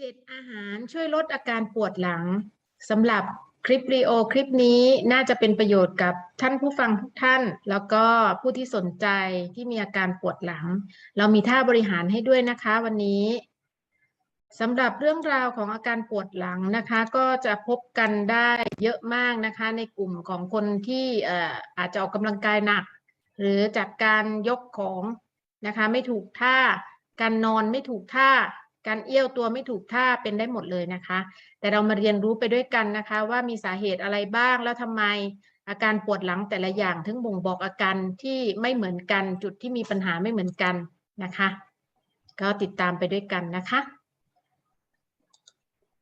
เจ็ดอาหารช่วยลดอาการปวดหลังสำหรับคลิปรีโอคลิปนี้น่าจะเป็นประโยชน์กับท่านผู้ฟังทุกท่าน แล้วก็ผู้ที่สนใจที่มีอาการปวดหลัง เรามีท่าบริหารให้ด้วยนะคะวันนี้สำหรับเรื่องราวของอาการปวดหลังนะคะ ก็จะพบกันได้เยอะมากนะคะ ในกลุ่มของคนที่อาจจะออกกำลังกายหนัก หรือจากการยกของนะคะ ไม่ถูกท่า การนอนไม่ถูกท่า การเอี้ยวตัวไม่ถูกท่าเป็นได้หมดเลยนะคะ แต่เรามาเรียนรู้ไปด้วยกันนะคะ ว่ามีสาเหตุอะไรบ้างแล้วทำไมอาการปวดหลังแต่ละอย่างถึงบ่งบอกอาการที่ไม่เหมือนกันจุดที่มีปัญหาไม่เหมือนกันนะคะ ก็ติดตามไปด้วยกันนะคะ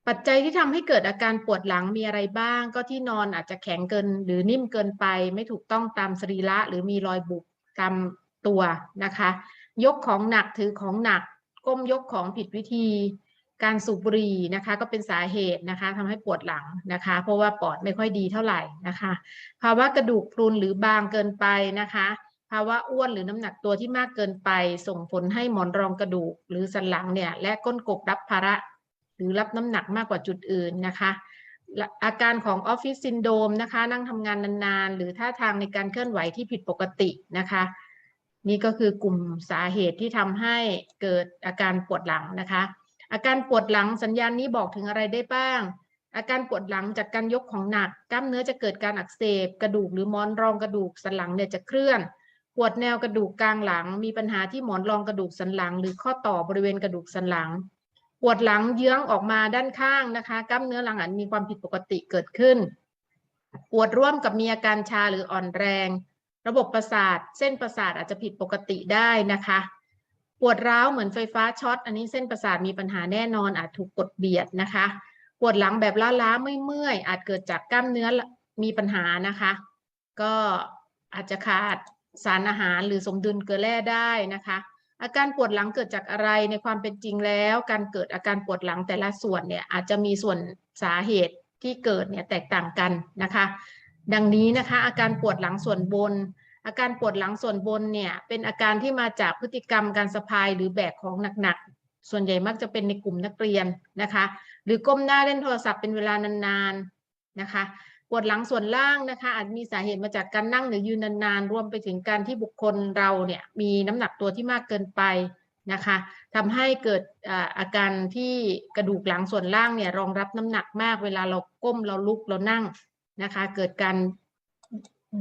ปัจจัยที่ทำให้เกิดอาการปวดหลังมีอะไรบ้าง ก็ที่นอนอาจจะแข็งเกิน หรือนิ่มเกินไป ไม่ถูกต้องตามสรีระหรือมีรอยบุบตามตัวนะคะ ยกของหนักถือของหนัก ก้มยกของผิดวิธี การสูบบุหรี่นะคะ ก็เป็นสาเหตุนะคะทำให้ปวดหลังนะคะ เพราะว่าปอดไม่ค่อยดีเท่าไหร่นะคะ ภาวะกระดูกพรุนหรือบางเกินไปนะคะภาวะอ้วนหรือน้ำหนักตัวที่มากเกินไป ส่งผลให้หมอนรองกระดูก หรือสันหลังเนี่ยและก้นกบรับภาระ หรือรับน้ำหนักมากกว่าจุดอื่นนะคะและอาการของออฟฟิศซินโดมนะคะ นั่งทำงานนานๆ หรือท่าทางในการเคลื่อนไหวที่ผิดปกตินะคะ นี่ก็คือกลุ่มสาเหตุที่ทำให้เกิดอาการปวดหลังนะคะ อาการปวดหลังสัญญาณนี้บอกถึงอะไรได้บ้าง อาการปวดหลังจากการยกของหนัก กล้ามเนื้อจะเกิดการอักเสบ กระดูกหรือมอนรองกระดูกสันหลังเนี่ยจะเคลื่อน ปวดแนวกระดูกกลางหลัง มีปัญหาที่หมอนรองกระดูกสันหลัง หรือข้อต่อบริเวณกระดูกสันหลัง ปวดหลังเยื้องออกมาด้านข้างนะคะ กล้ามเนื้อหลังอันมีความผิดปกติเกิดขึ้น ปวดร่วมกับมีอาการชาหรืออ่อนแรง ระบบประสาท เส้นประสาทอาจจะผิดปกติได้นะคะ ปวดร้าวเหมือนไฟฟ้าช็อต อันนี้เส้นประสาทมีปัญหาแน่นอนอาจถูกกดเบียดนะคะ ปวดหลังแบบล้าๆเมื่อยๆอาจเกิดจากกล้ามเนื้อมีปัญหานะคะ ก็อาจจะขาดสารอาหารหรือสมดุลเกลือแร่ได้นะคะ อาการปวดหลังเกิดจากอะไรในความเป็นจริงแล้ว การเกิดอาการปวดหลังแต่ละส่วนเนี่ยอาจจะมีส่วนสาเหตุที่เกิดเนี่ยแตกต่างกันนะคะ ดังนี้นะคะ อาการปวดหลังส่วนบน อาการปวดหลังส่วนบนเนี่ยเป็นอาการที่มาจากพฤติกรรมการสะพายหรือแบกของหนักๆ ส่วนใหญ่มักจะเป็นในกลุ่มนักเรียนนะคะ หรือก้มหน้าเล่นโทรศัพท์เป็นเวลานานๆนะคะ ปวดหลังส่วนล่างนะคะ อาจมีสาเหตุมาจากการนั่งหรือยืนนานๆ รวมไปถึงการที่บุคคลเราเนี่ยมีน้ำหนักตัวที่มากเกินไปนะคะทำให้เกิดอาอาการที่กระดูกหลังส่วนล่างเนี่ยรองรับน้ำหนักมากเวลาเราก้มเราลุกเรานั่ง นะคะ เกิดการ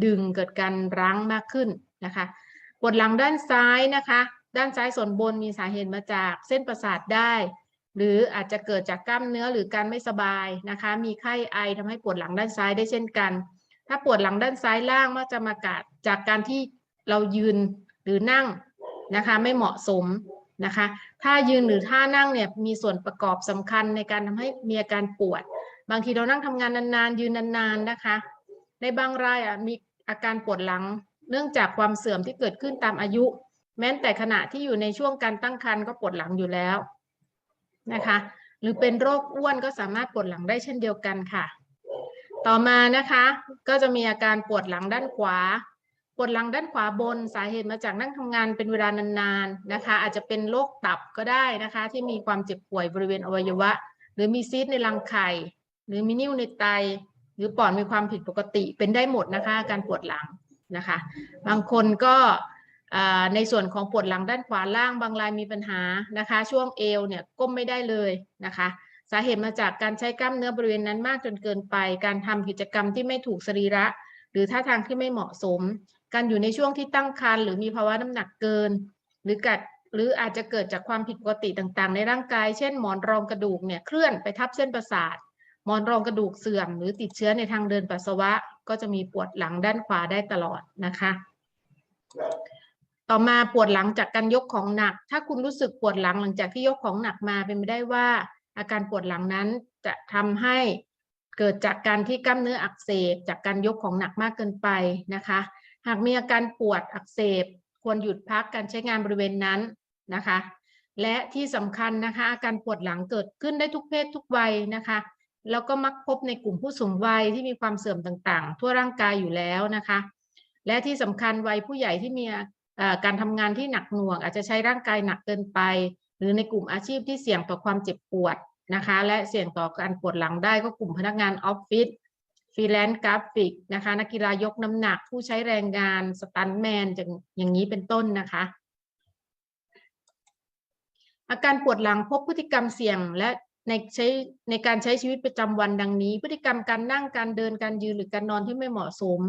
ดึงเกิดการรั้งมากขึ้นนะคะปวดหลังด้านซ้ายนะคะ ด้านซ้ายส่วนบนมีสาเหตุมาจากเส้นประสาทได้ หรืออาจจะเกิดจากกล้ามเนื้อหรือการไม่สบายนะคะ มีไข้ไอทำให้ปวดหลังด้านซ้ายได้เช่นกัน ถ้าปวดหลังด้านซ้ายล่างมักจะมาจากจากการที่เรายืนหรือนั่งนะคะไม่เหมาะสมนะคะ ถ้ายืนหรือท่านั่งเนี่ยมีส่วนประกอบสำคัญในการทำให้มีอาการปวด บางทีเรานั่งทำงานนานๆ ยืนนานๆนะคะ ในบางรายอะมีอาการปวดหลัง เนื่องจากความเสื่อมที่เกิดขึ้นตามอายุ แม้แต่ขณะที่อยู่ในช่วงการตั้งครรภ์ก็ปวดหลังอยู่แล้วนะคะ หรือเป็นโรคอ้วนก็สามารถปวดหลังได้เช่นเดียวกันค่ะ ต่อมานะคะก็จะมีอาการปวดหลังด้านขวา ปวดหลังด้านขวาบนสาเหตุมาจากนั่งทำงานเป็นเวลานานๆนะคะ อาจจะเป็นโรคตับก็ได้นะคะ ที่มีความเจ็บป่วยบริเวณอวัยวะ หรือมีซีสต์ในรังไข่ รือมีนิ่วในไต หรือปอดมีความผิดปกติเป็นได้หมดนะคะการปวดหลังนะคะ บางคนก็ในส่วนของปวดหลังด้านขวาล่างบางรายมีปัญหานะคะ ช่วงเอวเนี่ยก้มไม่ได้เลยนะคะ สาเหตุมาจากการใช้กล้ามเนื้อบริเวณนั้นมากจนเกินไป การทำกิจกรรมที่ไม่ถูกสรีระ หรือท่าทางที่ไม่เหมาะสม การอยู่ในช่วงที่ตั้งครรภ์หรือมีภาวะน้ำหนักเกิน หรือกัดหรืออาจจะเกิดจากความผิดปกติต่างๆ ในร่างกาย เช่นหมอนรองกระดูกเนี่ยเคลื่อนไปทับเส้นประสาท มอนรองกระดูกเสื่อม หรือติดเชื้อในทางเดินปัสสาวะ ก็จะมีปวดหลังด้านขวาได้ตลอดนะคะ ต่อมาปวดหลังจากการยกของหนัก ถ้าคุณรู้สึกปวดหลังหลังจากที่ยกของหนักมาเป็นไปได้ว่า อาการปวดหลังนั้นจะทำให้เกิดจากการที่กล้ามเนื้ออักเสบ จากการยกของหนักมากเกินไปนะคะ หากมีอาการปวดอักเสบ ควรหยุดพักการใช้งานบริเวณนั้นนะคะ และที่สำคัญนะคะ อาการปวดหลังเกิดขึ้นได้ทุกเพศทุกวัยนะคะ แล้วก็มักพบในกลุ่มผู้สูงวัยที่มีความเสื่อมต่างๆ ทั่วร่างกายอยู่แล้วนะคะ และที่สำคัญวัยผู้ใหญ่ที่มีการทำงานที่หนักหน่วง อาจจะใช้ร่างกายหนักเกินไป หรือในกลุ่มอาชีพที่เสี่ยงต่อความเจ็บปวดนะคะ และเสี่ยงต่อการปวดหลังได้ก็กลุ่มพนักงานออฟฟิศฟรีแลนซ์กราฟิกนะคะ นักกีฬายกน้ำหนักผู้ใช้แรงงานสตันแมนอย่างนี้เป็นต้นนะคะ อาการปวดหลังพบพฤติกรรมเสี่ยงและ ในใช้ในการใช้ชีวิตประจำวันดังนี้ พฤติกรรมการนั่งการเดินการยืนหรือการนอนที่ไม่เหมาะสม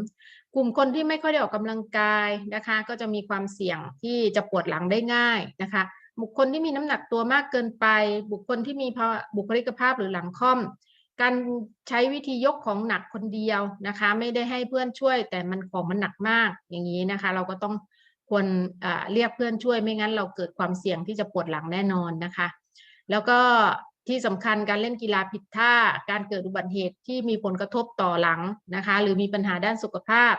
กลุ่มคนที่ไม่ค่อยได้ออกกำลังกายนะคะ ก็จะมีความเสี่ยงที่จะปวดหลังได้ง่ายนะคะ บุคคลที่มีน้ำหนักตัวมากเกินไป บุคคลที่มีบุคลิกภาพหรือหลังค่อม การใช้วิธียกของหนักคนเดียวนะคะ ไม่ได้ให้เพื่อนช่วย แต่มันของมันหนักมากอย่างนี้นะคะ เราก็ต้องควรเรียกเพื่อนช่วยไม่งั้นเราเกิดความเสี่ยงที่จะปวดหลังแน่นอนนะคะ แล้วก็ ที่สำคัญการเล่นกีฬาผิดท่า การเกิดอุบัติเหตุที่มีผลกระทบต่อหลังนะคะ หรือมีปัญหาด้านสุขภาพ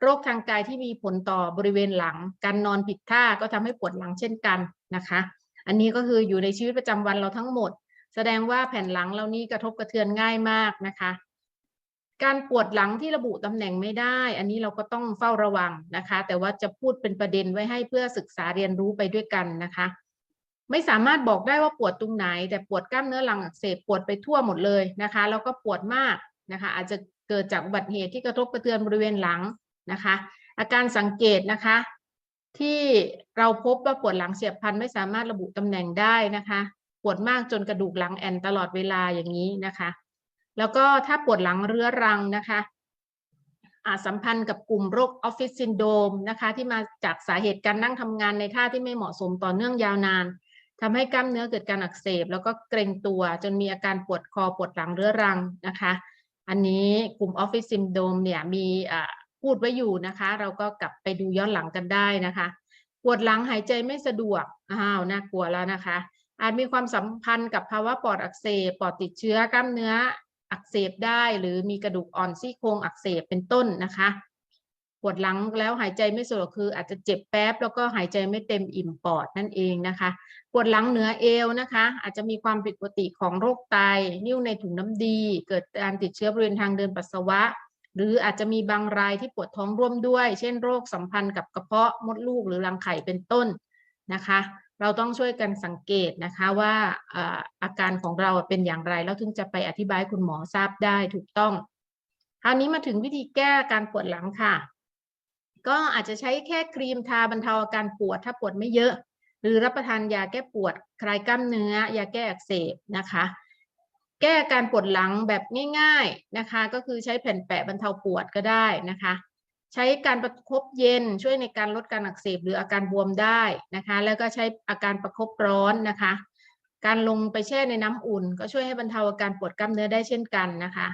โรคทางกายที่มีผลต่อบริเวณหลัง การนอนผิดท่าก็ทำให้ปวดหลังเช่นกันนะคะ อันนี้ก็คืออยู่ในชีวิตประจำวันเราทั้งหมด แสดงว่าแผ่นหลังเรานี่กระทบกระเทือนง่ายมากนะคะ การปวดหลังที่ระบุตำแหน่งไม่ได้ อันนี้เราก็ต้องเฝ้าระวังนะคะ แต่ว่าจะพูดเป็นประเด็นไว้ให้เพื่อศึกษาเรียนรู้ไปด้วยกันนะคะ ไม่สามารถบอกได้ว่าปวดตรงไหน แต่ปวดกล้ามเนื้อหลังอักเสบปวดไปทั่วหมดเลยนะคะ แล้วก็ปวดมากนะคะ อาจจะเกิดจากอุบัติเหตุที่กระทบกระเทือนบริเวณหลังนะคะ อาการสังเกตนะคะ ที่เราพบว่าปวดหลังเสียบพลันไม่สามารถระบุตำแหน่งได้นะคะ ปวดมากจนกระดูกหลังแอนตลอดเวลาอย่างนี้นะคะ แล้วก็ถ้าปวดหลังเรื้อรังนะคะอาจสัมพันธ์กับกลุ่มโรคออฟฟิศซินโดมนะคะที่มาจากสาเหตุการนั่งทำงานในท่าที่ไม่เหมาะสมต่อเนื่องยาวนาน ทำให้กล้ามเนื้อเกิดการอักเสบ แล้วก็เกร็งตัวจนมีอาการปวดคอปวดหลังเรื้อรังนะคะ อันนี้กลุ่มออฟฟิศซินโดมเนี่ยมีพูดไว้อยู่นะคะ เราก็กลับไปดูย้อนหลังกันได้นะคะ ปวดหลังหายใจไม่สะดวกอ้าวน่ากลัวแล้วนะคะ อาจมีความสัมพันธ์กับภาวะปอดอักเสบปอดติดเชื้อกล้ามเนื้ออักเสบได้ หรือมีกระดูกอ่อนซี่โครงอักเสบเป็นต้นนะคะ ปวดหลังแล้วหายใจไม่สะดวกคือ อาจจะเจ็บแป๊บแล้วก็หายใจไม่เต็มอิ่มปอดนั่นเองนะคะ ปวดหลังเหนือเอวนะคะ อาจจะมีความผิดปกติของโรคไต นิ่วในถุงน้ำดี เกิดการติดเชื้อบริเวณทางเดินปัสสาวะ หรืออาจจะมีบางรายที่ปวดท้องร่วมด้วย เช่นโรคสัมพันธ์กับกระเพาะมดลูกหรือรังไข่เป็นต้นนะคะ เราต้องช่วยกันสังเกตนะคะว่าอาการของเราเป็นอย่างไรแล้วถึงจะไปอธิบายคุณหมอทราบได้ถูกต้องคราวนี้มาถึงวิธีแก้การปวดหลังค่ะ ก็อาจจะใช้แค่ครีมทาบรรเทาอาการปวด ถ้าปวดไม่เยอะ หรือรับประทานยาแก้ปวด คลายกล้ามเนื้อ ยาแก้อักเสบนะคะ แก้การปวดหลังแบบง่าย ๆนะคะ ก็คือใช้แผ่นแปะบรรเทาปวดก็ได้นะคะ ใช้การประคบเย็นช่วยในการลดการอักเสบหรืออาการบวมได้นะคะ แล้วก็ใช้อาการประคบร้อนนะคะ การลงไปแช่ในน้ำอุ่น ก็ช่วยให้บรรเทาอาการปวดกล้ามเนื้อได้เช่นกันนะคะ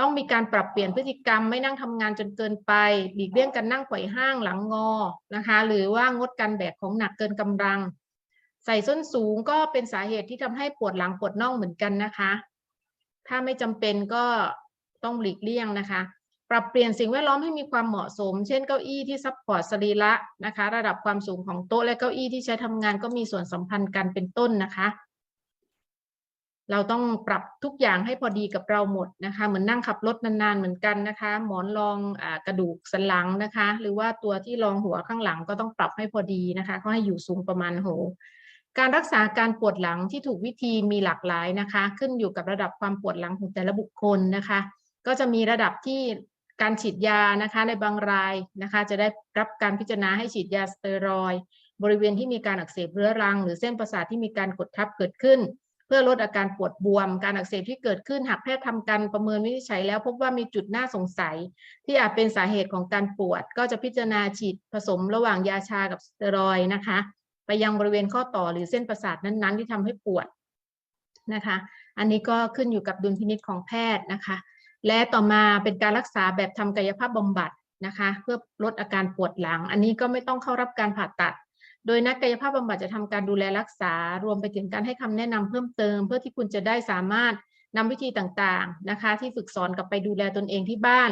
ต้องมีการปรับเปลี่ยนพฤติกรรมไม่นั่งทำงานจนเกินไปหลีกเลี่ยงการนั่งไขว่ห้างหลังงอนะคะ หรือว่างดการแบกของหนักเกินกำลัง ใส่ส้นสูงก็เป็นสาเหตุที่ทำให้ปวดหลังปวดน่องเหมือนกันนะคะ ถ้าไม่จำเป็นก็ต้องหลีกเลี่ยงนะคะ ปรับเปลี่ยนสิ่งแวดล้อมให้มีความเหมาะสม เช่นเก้าอี้ที่ซัพพอร์ตสรีระนะคะ ระดับความสูงของโต๊ะและเก้าอี้ที่ใช้ทำงานก็มีส่วนสัมพันธ์กันเป็นต้นนะคะ เราต้องปรับทุกอย่างให้พอดีกับเราหมดนะคะ เหมือนนั่งขับรถนานๆเหมือนกันนะคะ หมอนรองอกระดูกสันหลังนะคะ หรือว่าตัวที่รองหัวข้างหลังก็ต้องปรับให้พอดีนะคะเขาให้อยู่สูงประมาณโหการรักษาการปวดหลังที่ถูกวิธีมีหลากหลายนะคะ ขึ้นอยู่กับระดับความปวดหลังของแต่ละบุคคลนะคะ ก็จะมีระดับที่การฉีดยานะคะในบางรายนะคะ จะได้รับการพิจารณาให้ฉีดยาสเตียรอยด์บริเวณที่มีการอักเสบเรื้อรัง หรือเส้นประสาทที่มีการกดทับเกิดขึ้น เพื่อลดอาการปวดบวม การอักเสบที่เกิดขึ้นหากแพทย์ทำการประเมินวินิจฉัยแล้วพบว่ามีจุดน่าสงสัย ที่อาจเป็นสาเหตุของการปวด ก็จะพิจารณาฉีดผสมระหว่างยาชากับสเตียรอยนะคะ ไปยังบริเวณข้อต่อหรือเส้นประสาทนั้นๆ ที่ทำให้ปวดนะคะ อันนี้ก็ขึ้นอยู่กับดุลพินิจของแพทย์นะคะ และต่อมาเป็นการรักษาแบบทำกายภาพบำบัดนะคะ เพื่อลดอาการปวดหลัง อันนี้ก็ไม่ต้องเข้ารับการผ่าตัด โดยนักกายภาพบำบัดจะทำการดูแลรักษา รวมไปถึงการให้คำแนะนำเพิ่มเติม เพื่อที่คุณจะได้สามารถนำวิธีต่างๆนะคะ ที่ฝึกสอนกลับไปดูแลตนเองที่บ้าน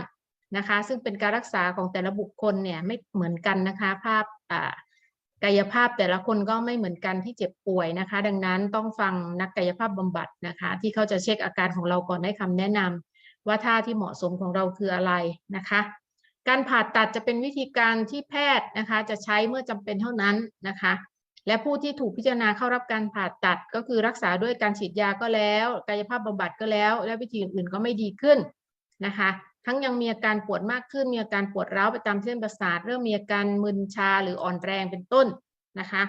นะคะ ซึ่งเป็นการรักษาของแต่ละบุคคลเนี่ยไม่เหมือนกันนะคะ ภาพอ่ากายภาพแต่ละคนก็ไม่เหมือนกันที่เจ็บป่วยนะคะ ดังนั้นต้องฟังนักกายภาพบำบัดนะคะ ที่เขาจะเช็คอาการของเราก่อนให้คำแนะนำว่าท่าที่เหมาะสมของเราคืออะไรนะคะ การผ่าตัดจะเป็นวิธีการที่แพทย์นะคะ จะใช้เมื่อจำเป็นเท่านั้นนะคะ และผู้ที่ถูกพิจารณาเข้ารับการผ่าตัดก็คือรักษาด้วยการฉีดยาก็แล้ว กายภาพบำบัดก็แล้ว และวิธีอื่นๆก็ไม่ดีขึ้นนะคะ ทั้งยังมีอาการปวดมากขึ้น มีอาการปวดร้าวไปตามเส้นประสาท เริ่มมีอาการมึนชาหรืออ่อนแรงเป็นต้นนะคะ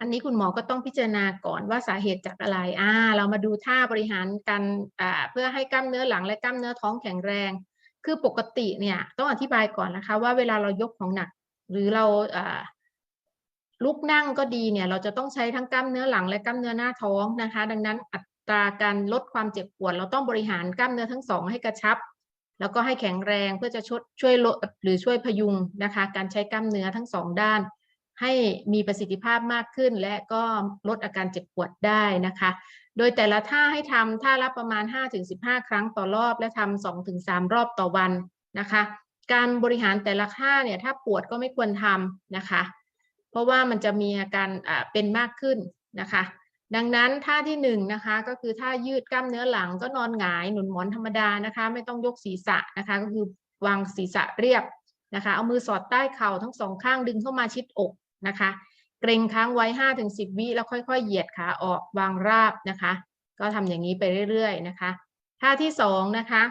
อันนี้คุณหมอก็ต้องพิจารณาก่อนว่าสาเหตุจากอะไรอ่าเรามาดูท่าบริหารการอ่าเพื่อให้กล้ามเนื้อหลังและกล้ามเนื้อท้องแข็งแรง คือปกติเนี่ยต้องอธิบายก่อนนะคะ ว่าเวลาเรายกของหนัก หรือเราลุกนั่งก็ดีเนี่ยเราจะต้องใช้ทั้งกล้ามเนื้อหลังและกล้ามเนื้อหน้าท้องนะคะ ดังนั้นอัตราการลดความเจ็บปวด เราต้องบริหารกล้ามเนื้อทั้งสองให้กระชับ แล้วก็ให้แข็งแรงเพื่อจะชช่วยลดหรือช่วยพยุงนะคะ การใช้กล้ามเนื้อทั้งสองด้าน ให้มีประสิทธิภาพมากขึ้น และก็ลดอาการเจ็บปวดได้นะคะ โดยแต่ละท่าให้ทำท่าละประมาณ 5-15 ครั้งต่อรอบ และทำ2-3 รอบต่อวันนะคะ การบริหารแต่ละท่าเนี่ยถ้าปวดก็ไม่ควรทำนะคะ เพราะว่ามันจะมีอาการอ่าเป็นมากขึ้นนะคะ ดังนั้นท่าที่หนึ่งนะคะก็คือท่ายืดกล้ามเนื้อหลังก็นอนหงายหนุนหมอนธรรมดานะคะ ไม่ต้องยกศีรษะนะคะ ก็คือวางศีรษะเรียบนะคะ เอามือสอดใต้เข่าทั้งสองข้างดึงเข้ามาชิดอก นะคะ เกรงค้างไว้ห้าถึงสิบวิแล้วค่อยๆ เหยียดขาออกวางราบนะคะ ก็ทำอย่างนี้ไปเรื่อยๆนะคะ ท่าที่สองนะคะ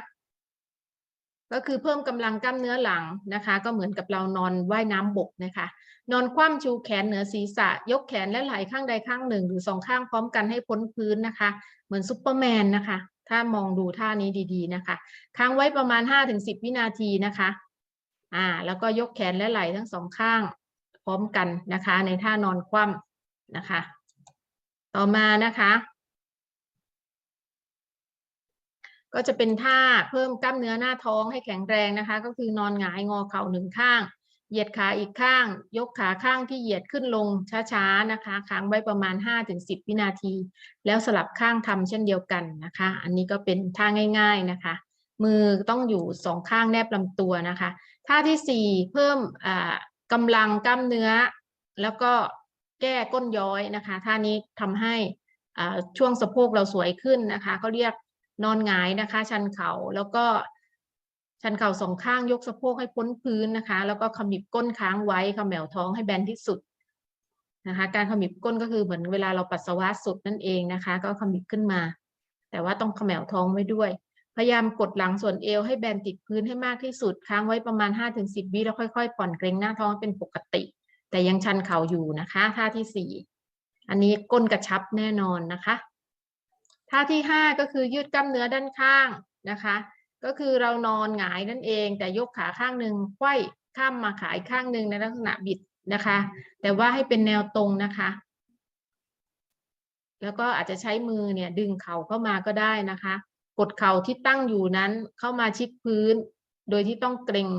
ก็คือเพิ่มกำลังกล้ามเนื้อหลังนะคะ ก็เหมือนกับเรานอนว่ายน้ำบกนะคะ นอนคว่ำชูแขนเหนือศีรษะ ยกแขนและไหล่ข้างใดข้างหนึ่ง หรือสองข้างพร้อมกันให้พ้นพื้นนะคะ เหมือนซุปเปอร์แมนนะคะ ถ้ามองดูท่านี้ดีๆนะคะ ค้างไว้ประมาณห้าถึงสิบวินาทีนะคะอ่าแล้วก็ยกแขนและไหล่ทั้งสองข้าง ร้อมกันนะคะ ในท่านอนคว่ำนะคะ ต่อมานะคะ ก็จะเป็นท่าเพิ่มกล้ามเนื้อหน้าท้องให้แข็งแรงนะคะ ก็คือนอนหงายงอเข่าหนึ่งข้าง เหยียดขาอีกข้าง ยกขาข้างที่เหยียดขึ้นลงช้าๆนะคะค้างไว้ประมาณ 5-10 วินาที แล้วสลับข้างทำเช่นเดียวกันนะคะ อันนี้ก็เป็นท่าง่าย ๆนะคะมือต้องอยู่สองข้างแนบลำตัวนะคะ ท่าที่สี่เพิ่ม กำลังกล้ามเนื้อ แล้วก็แก้ก้นย้อยนะคะท่านี้ทำให้ช่วงสะโพกเราสวยขึ้นนะคะเขาเรียกนอนหงายนะคะ ชันเข่าแล้วก็ชันเข่าสองข้างยกสะโพกให้พ้นพื้นนะคะ แล้วก็ขมิบก้นค้างไว้ขมแหวท้องให้แบนที่สุดนะคะ การขมิบก้นก็คือเหมือนเวลาเราปัสสาวะสุดนั่นเองนะคะ ก็ขมิบขึ้นมา แต่ว่าต้องขมแหวท้องไว้ด้วย พยายามกดหลังส่วนเอวให้แบนติดพื้นให้มากที่สุด ค้างไว้ประมาณ 5-10 วิแล้วค่อยๆ ผ่อนเกรงหน้าท้องเป็นปกติ แต่ยังชันเข่าอยู่นะคะ ท่าที่สี่อันนี้ก้นกระชับแน่นอนนะคะ ท่าที่ห้าก็คือยืดกล้ามเนื้อด้านข้างนะคะ ก็คือเรานอนหงายนั่นเอง แต่ยกขาข้างหนึ่งไขว้ข้ามมาขาอีกข้างหนึ่งในลักษณะบิดนะคะ แต่ว่าให้เป็นแนวตรงนะคะแล้วก็อาจจะใช้มือเนี่ยดึงเข่าเข้ามาก็ได้นะคะ กดเข่าที่ตั้งอยู่นั้นเข้ามาชิดพื้น โดยที่ต้องเกรง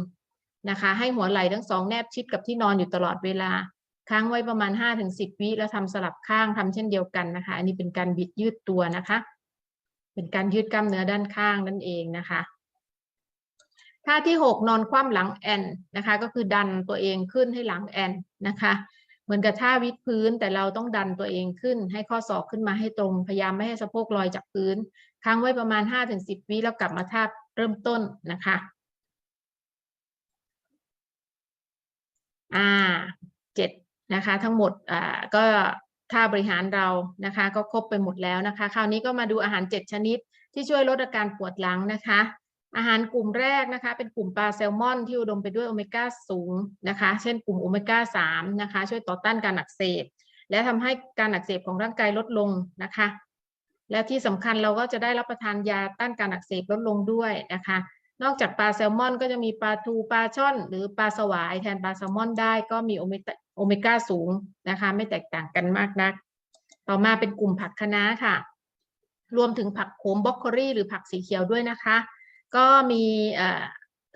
นะคะ ให้หัวไหล่ทั้งสองแนบชิดกับที่นอนอยู่ตลอดเวลา ค้างไว้ประมาณ 5-10 วิแล้วทำสลับข้างทำเช่นเดียวกันนะคะ อันนี้เป็นการบิดยืดตัวนะคะ เป็นการยืดกล้ามเนื้อด้านข้างนั่นเองนะคะท่าที่ 6 นอนคว่ำหลังแอนนะคะ ก็คือดันตัวเองขึ้นให้หลังแอนนะคะ เหมือนกับท่าวิดพื้นแต่เราต้องดันตัวเองขึ้น ให้ข้อศอกขึ้นมาให้ตรง พยายามไม่ให้สะโพกลอยจากพื้น ค้างไว้ประมาณ 5-10 วิแล้วกลับมาท่าเริ่มต้นนะคะอ่าเจ็ดนะคะ ทั้งหมดอ่าก็ท่าบริหารเรานะคะ ก็ครบไปหมดแล้วนะคะ คราวนี้ก็มาดูอาหารเจ็ดชนิดที่ช่วยลดอาการปวดหลังนะคะ อาหารกลุ่มแรกนะคะเป็นกลุ่มปลาแซลมอนที่อุดมไปด้วยโอเมก้าสูงนะคะเช่นกลุ่มโอเมก้าสามนะคะช่วยต่อต้านการอักเสบ และทำให้การอักเสบของร่างกายลดลงนะคะ และที่สำคัญเราก็จะได้รับประทานยาต้านการอักเสบลดลงด้วยนะคะ นอกจากปลาแซลมอนก็จะมีปลาทูปลาช่อน หรือปลาสวายแทนปลาแซลมอนได้ก็มีโอเมก้าสูงนะคะ ไม่แตกต่างกันมากนัก ต่อมาเป็นกลุ่มผักคะน้าค่ะ รวมถึงผักโขมบล็อกโคลีหรือผักสีเขียวด้วยนะคะ ก็มี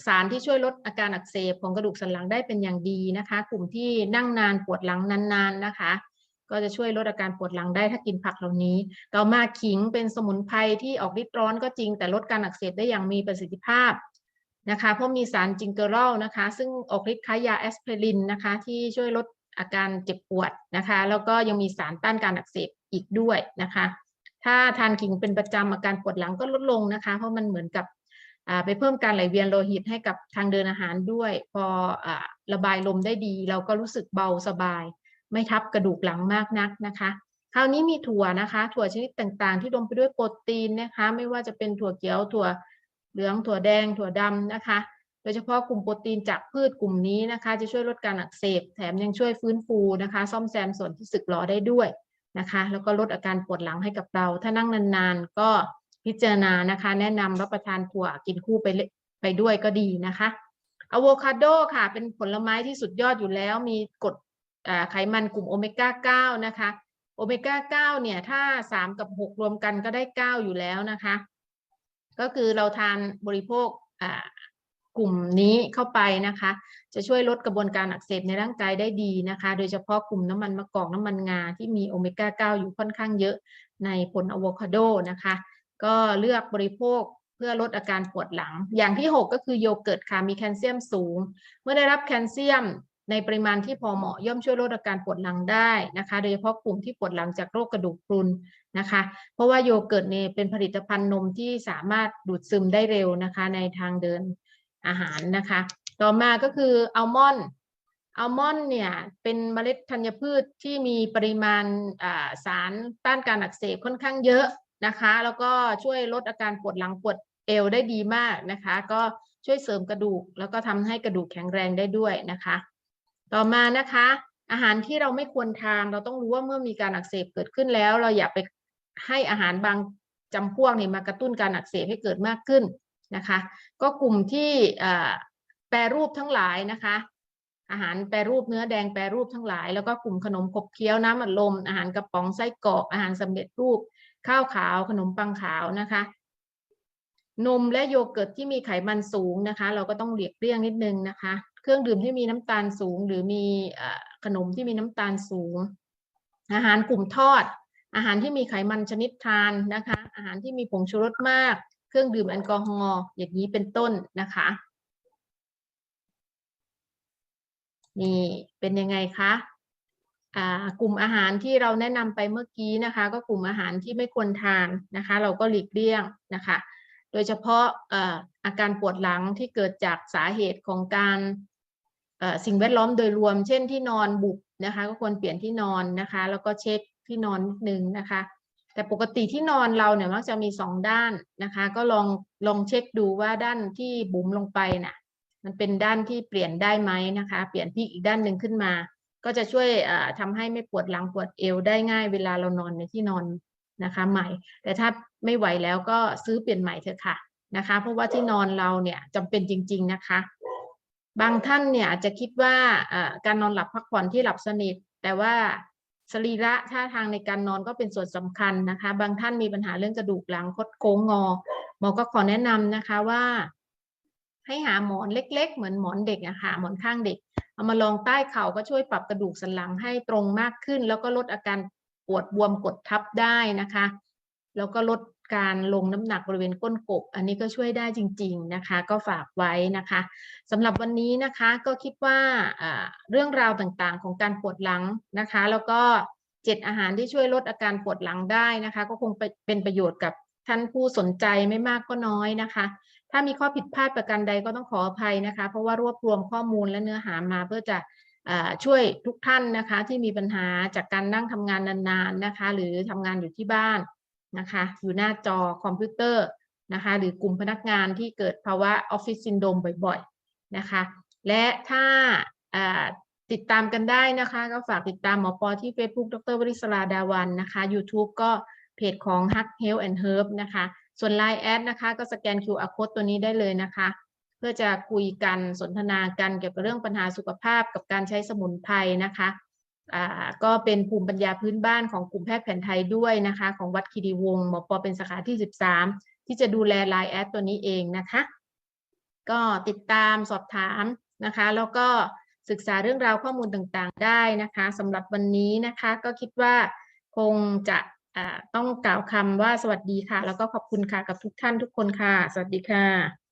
สารที่ช่วยลดอาการอักเสบของกระดูกสันหลังได้เป็นอย่างดีนะคะ กลุ่มที่นั่งนานปวดหลังนานๆนะคะ ก็จะช่วยลดอาการปวดหลังได้ถ้ากินผักเหล่านี้ ต่อมาขิงเป็นสมุนไพรที่ออกฤทธิ์ร้อนก็จริง แต่ลดการอักเสบได้อย่างมีประสิทธิภาพนะคะ เพราะมีสารจิงเกอรอลนะคะ ซึ่งออกฤทธิ์คล้ายยาแอสไพรินนะคะ ที่ช่วยลดอาการเจ็บปวดนะคะ แล้วก็ยังมีสารต้านการอักเสบอีกด้วยนะคะ ถ้าทานขิงเป็นประจำอาการปวดหลังก็ลดลงนะคะ เพราะมันเหมือนกับ ไปเพิ่มการไหลเวียนโลหิตให้กับทางเดินอาหารด้วย พออระบายลมได้ดี เราก็รู้สึกเบาสบาย ไม่ทับกระดูกหลังมากนักนะคะคราวนี้มีถั่วนะคะ ถั่วชนิดต่างๆ ที่รวมไปด้วยโปรตีนนะคะ ไม่ว่าจะเป็นถั่วเขียวถั่วเหลืองถั่วแดง ถั่วดำนะคะ โดยเฉพาะกลุ่มโปรตีนจากพืชกลุ่มนี้นะคะ จะช่วยลดการอักเสบ แถมยังช่วยฟื้นฟูนะคะ ซ่อมแซมส่วนที่สึกหรอได้ด้วยนะคะ แล้วก็ลดอาการปวดหลังให้กับเรา ถ้านั่งนานๆ ก็ พิจารณานะคะ แนะนำรับประทานถั่วกินคู่ไปไปด้วยก็ดีนะคะอะโวคาโดค่ะเป็นผลไม้ที่สุดยอดอยู่แล้ว มีกรดไขมันกลุ่มโอเมก้า 9 นะคะ โอเมก้า 9 เนี่ย ถ้า 3 กับ 6 รวมกันก็ได้ 9 อยู่แล้วนะคะ ก็คือเราทานบริโภคกลุ่มนี้เข้าไปนะคะ จะช่วยลดกระบวนการอักเสบในร่างกายได้ดีนะคะ โดยเฉพาะกลุ่มน้ำมันมะกอกน้ำมันงาที่มีโอเมก้า 9 อยู่ค่อนข้างเยอะในผลอะโวคาโดนะคะ ก็เลือกบริโภคเพื่อลดอาการปวดหลัง อย่างที่ 6 ก็คือโยเกิร์ตค่ะมีแคลเซียมสูง เมื่อได้รับแคลเซียมในปริมาณที่พอเหมาะย่อมช่วยลดอาการปวดหลังได้นะคะ โดยเฉพาะกลุ่มที่ปวดหลังจากโรคกระดูกพรุนนะคะ เพราะว่าโยเกิร์ตเนี่ยเป็นผลิตภัณฑ์นมที่สามารถดูดซึมได้เร็วนะคะ ในทางเดินอาหารนะคะ ต่อมาก็คืออัลมอนด์อัลมอนด์เนี่ยเป็นเมล็ดธัญพืชที่มีปริมาณสารต้านการอักเสบค่อนข้างเยอะ นะคะ แล้วก็ช่วยลดอาการปวดหลังปวดเอวได้ดีมากนะคะ ก็ช่วยเสริมกระดูก แล้วก็ทำให้กระดูกแข็งแรงได้ด้วยนะคะ ต่อมานะคะ อาหารที่เราไม่ควรทาน เราต้องรู้ว่าเมื่อมีการอักเสบเกิดขึ้นแล้ว เราอย่าไปให้อาหารบางจำพวกนี่มากระตุ้นการอักเสบให้เกิดมากขึ้นนะคะ ก็กลุ่มที่แปรรูปทั้งหลายนะคะ อาหารแปรรูปเนื้อแดงแปรรูปทั้งหลาย แล้วก็กลุ่มขนมขบเคี้ยวน้ำอัดลม อาหารกระป๋องไส้กรอกอาหารสำเร็จรูป ข้าวขาวขนมปังขาวนะคะ นมและโยเกิร์ตที่มีไขมันสูงนะคะ เราก็ต้องเลียกเลี่ยงนิดนึงนะคะ เครื่องดื่มที่มีน้ำตาลสูง หรือมีขนมที่มีน้ำตาลสูง อาหารกลุ่มทอด อาหารที่มีไขมันชนิดทานนะคะ อาหารที่มีผงชูรสมาก เครื่องดื่มแอลกอฮอล์อย่างนี้เป็นต้นนะคะนี่เป็นยังไงคะ กลุ่มอาหารที่เราแนะนำไปเมื่อกี้นะคะ ก็กลุ่มอาหารที่ไม่ควรทานนะคะ เราก็หลีกเลี่ยงนะคะ โดยเฉพาะอาการปวดหลังที่เกิดจากสาเหตุของการสิ่งแวดล้อมโดยรวม เช่นที่นอนบุบนะคะ ก็ควรเปลี่ยนที่นอนนะคะ แล้วก็เช็คที่นอนนิดนึงนะคะ แต่ปกติที่นอนเราเนี่ยมักจะมีสองด้านนะคะ ก็ลองลองเช็คดูว่าด้านที่บุ๋มลงไปน่ะมันเป็นด้านที่เปลี่ยนได้ไหมนะคะ เปลี่ยนพีกอีกด้านหนึ่งขึ้นมา ก็จะช่วยเอ่อทำให้ไม่ปวดหลังปวดเอวได้ง่ายเวลาเรานอนในที่นอนนะคะใหม่ แต่ถ้าไม่ไหวแล้วก็ซื้อเปลี่ยนใหม่เถอะค่ะนะคะ เพราะว่าที่นอนเราเนี่ยจำเป็นจริง ๆนะคะ บางท่านเนี่ยอาจจะคิดว่าการนอนหลับพักผ่อนที่หลับสนิท แต่ว่าสรีระท่าทางในการนอนก็เป็นส่วนสำคัญนะคะ บางท่านมีปัญหาเรื่องกระดูกหลังคดโค้งงอหมอก็ขอแนะนำนะคะว่า ให้หาหมอนเล็ก ๆ เหมือนหมอนเด็กอะค่ะหมอนข้างเด็ก เอามาลองใต้เข่าก็ช่วยปรับกระดูกสันหลังให้ตรงมากขึ้น แล้วก็ลดอาการปวดบวมกดทับได้นะคะ แล้วก็ลดการลงน้ำหนักบริเวณก้นกบ อันนี้ก็ช่วยได้จริง ๆนะคะ ก็ฝากไว้นะคะสำหรับวันนี้นะคะก็คิดว่าเรื่องราวต่างๆ ของการปวดหลังนะคะ แล้วก็เจ็ดอาหารที่ช่วยลดอาการปวดหลังได้นะคะ ก็คงเป็นประโยชน์กับท่านผู้สนใจไม่มากก็น้อยนะคะ ถ้ามีข้อผิดพลาดประการใดก็ต้องขออภัยนะคะ เพราะว่ารวบรวมข้อมูลและเนื้อหามาเพื่อจะช่วยทุกท่านนะคะที่มีปัญหาจากการนั่งทำงานนานๆนะคะ หรือทำงานอยู่ที่บ้านนะคะ อยู่หน้าจอคอมพิวเตอร์นะคะ หรือกลุ่มพนักงานที่เกิดภาวะออฟฟิศซินโดมบ่อยๆนะคะ และถ้าติดตามกันได้นะคะ ก็ฝากติดตามหมอปอที่ Facebook ดรวริศราดาวันนะคะ YouTube ก็เพจของ Hug Health and Herb นะคะ ส่วน Line แอดนะคะก็สแกน QR code ตัวนี้ได้เลยนะคะ เพื่อจะคุยกันสนทนากันเกี่ยวกับเรื่องปัญหาสุขภาพกับการใช้สมุนไพรนะคะก็เป็นภูมิปัญญาพื้นบ้านของกลุ่มแพทย์แผนไทยด้วยนะคะ ของวัดคีรีวงศ์หมอปอเป็นสาขาที่ 13 ที่จะดูแล Line แอดตัวนี้เองนะคะ ก็ติดตามสอบถามนะคะ แล้วก็ศึกษาเรื่องราวข้อมูลต่างๆ ได้นะคะสำหรับวันนี้นะคะ ก็คิดว่าคงจะ ต้องกล่าวคำว่าสวัสดีค่ะ แล้วก็ขอบคุณค่ะกับทุกท่านทุกคนค่ะ สวัสดีค่ะ